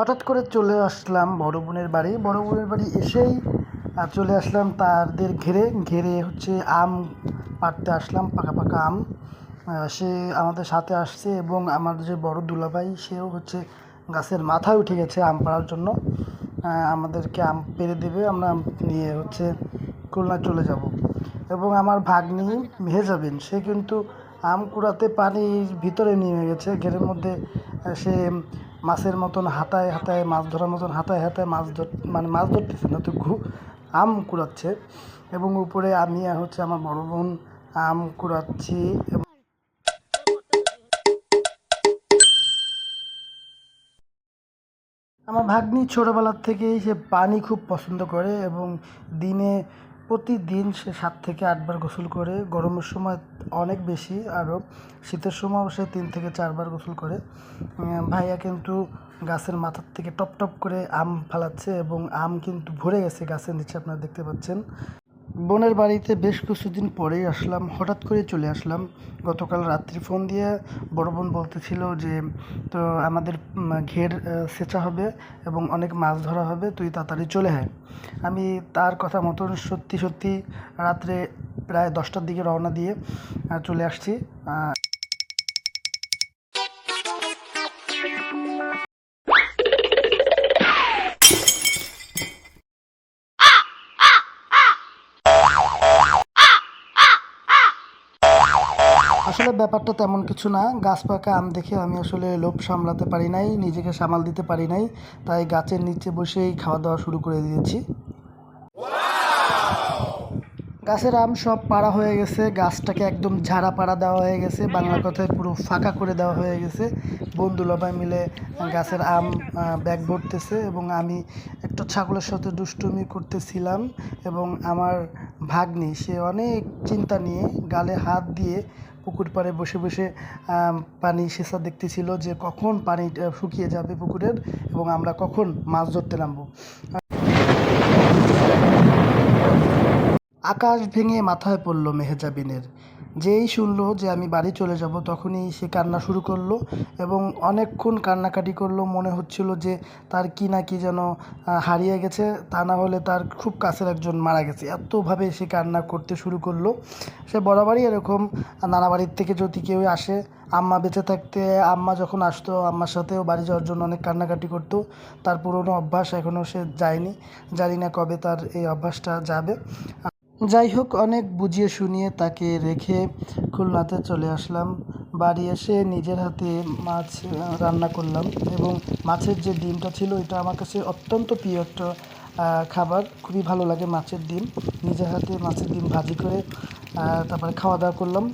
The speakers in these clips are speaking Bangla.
হঠাৎ করে চলে আসলাম বড় বোনের বাড়ি। বড় বোনের বাড়ি এসেই চলে আসলাম তাদের ঘেরে। ঘেরে হচ্ছে আম পাড়তে আসলাম, পাকা পাকা আম। সে আমাদের সাথে আসছে এবং আমার যে বড় দুলাভাই, সেও হচ্ছে গাছের মাথায় উঠে গেছে আম পাড়ার জন্য। আমাদেরকে আম পেরে দেবে, আমরা আম নিয়ে হচ্ছে খুলনা চলে যাব। এবং আমার ভাগ্নি মেহেজাবিন, সে কিন্তু আম কুড়াতে পানির ভিতরে নেমে গেছে, ঘেরের মধ্যে সে মাছের মতন হাতায় হাতায়, মাছ ধরার মতন হাতায় হাতায় মাছ ধর মানে মাছ ধরতেছে না, তো ঘু, আম কুড়াচ্ছে এবং উপরে আমি আর হচ্ছে আমার বড় বোন আম কুড়াচ্ছি আমার ভাগ্নি ছোটোবেলার থেকেই সে পানি খুব পছন্দ করে এবং দিনে প্রতিদিন সে সাত থেকে আটবার গোসল করে। গরমের সময় অনেক বেশি আরও শীতের সময়ও সে তিন থেকে চারবার গোসল করে। ভাইয়া কিন্তু গাছের মাথার থেকে টপ টপ করে আম ফালাচ্ছে এবং আম কিন্তু ভরে গেছে গাছের নিচে, আপনারা দেখতে পাচ্ছেন। বোনের বাড়িতে বেশ কিছুদিন পরেই আসলাম, হঠাৎ করে চলে আসলাম। গতকাল রাত্রি ফোন দিয়ে বড় বোন বলতেছিল যে, তো আমাদের ঘের সেচা হবে এবং অনেক মাছ ধরা হবে, তুই তাড়াতাড়ি চলে আয়। আমি তার কথা মতন সত্যি সত্যি রাত্রে প্রায় দশটার দিকে রওনা দিয়ে চলে আসছি। আসলে ব্যাপারটা তেমন কিছু না। গাছ পাকা, আম দেখে আমি আসলে লোভ সামলাতে পারি নাই, নিজেকে সামাল দিতে পারি নাই। তাই গাছের নিচে বসেই খাওয়া দাওয়া শুরু করে দিয়েছি। গাছের আম সব পাড়া হয়ে গেছে। গাছটাকে একদম ঝাড়া পাড়া দেওয়া হয়ে গেছে। বাংলা কথায় পুরো ফাঁকা করে দেওয়া হয়ে গেছে। বন্ধু লবাই মিলে গাছের আম ব্যাগ ভরতেছে এবং আমি একটা ছাগলের সাথে দুষ্টুমি করতেছিলাম এবং আমার ভাগ্নি, সে অনেক চিন্তা নিয়ে গালে হাত দিয়ে পুকুর পাড়ে বসে বসে পানি সেচা দেখতেছিল যে কখন পানি শুকিয়ে যাবে পুকুরের এবং আমরা কখন মাছ ধরতে নামবো। আকাশ ভেঙে মাথায় পড়ল মেহেজাবিনের। যেই শুনলো যে আমি বাড়ি চলে যাব, তখনই সে কান্না শুরু করল এবং অনেকক্ষণ কান্নাকাটি করল। মনে হচ্ছিল যে তার কি না কি যেন হারিয়ে গেছে। তা না হলে তার খুব কাছের একজন মারা গেছে। এতভাবে সে কান্না করতে শুরু করল। সে বরাবরই এরকম নানা বাড়ির থেকে যদি কেউ আসে, আম্মা বেঁচে থাকতে, আম্মা যখন আসতো, আম্মার সাথেও বাড়ি যাওয়ার জন্য অনেক কান্নাকাটি করতো। তার পুরনো অভ্যাস এখনও সে যায়নি। জানি না কবে তার এই অভ্যাসটা যাবে। যাই হোক অনেক বুঝিয়ে শুনিয়ে তাকে রেখে খুলনাতে চলে আসলাম। বাড়ি এসে নিজের হাতে মাছ রান্না করলাম এবং মাছের যে ডিমটা ছিল, এটা আমার কাছে অত্যন্ত প্রিয় একটা খাবার। খুবই ভালো লাগে মাছের ডিম। নিজের হাতে মাছের ডিম ভাজি করে তারপরে খাওয়া দাওয়া করলাম।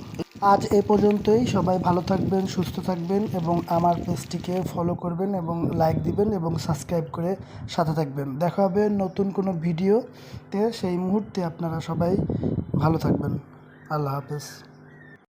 আজ এ পর্যন্তই। সবাই ভালো থাকবেন, সুস্থ থাকবেন এবং আমার পেজটিকে ফলো করবেন এবং লাইক দিবেন এবং সাবস্ক্রাইব করে সাথে থাকবেন। দেখা হবে নতুন কোনো ভিডিওতে সেই মুহূর্তে আপনারা সবাই ভালো থাকবেন। আল্লাহ হাফেজ।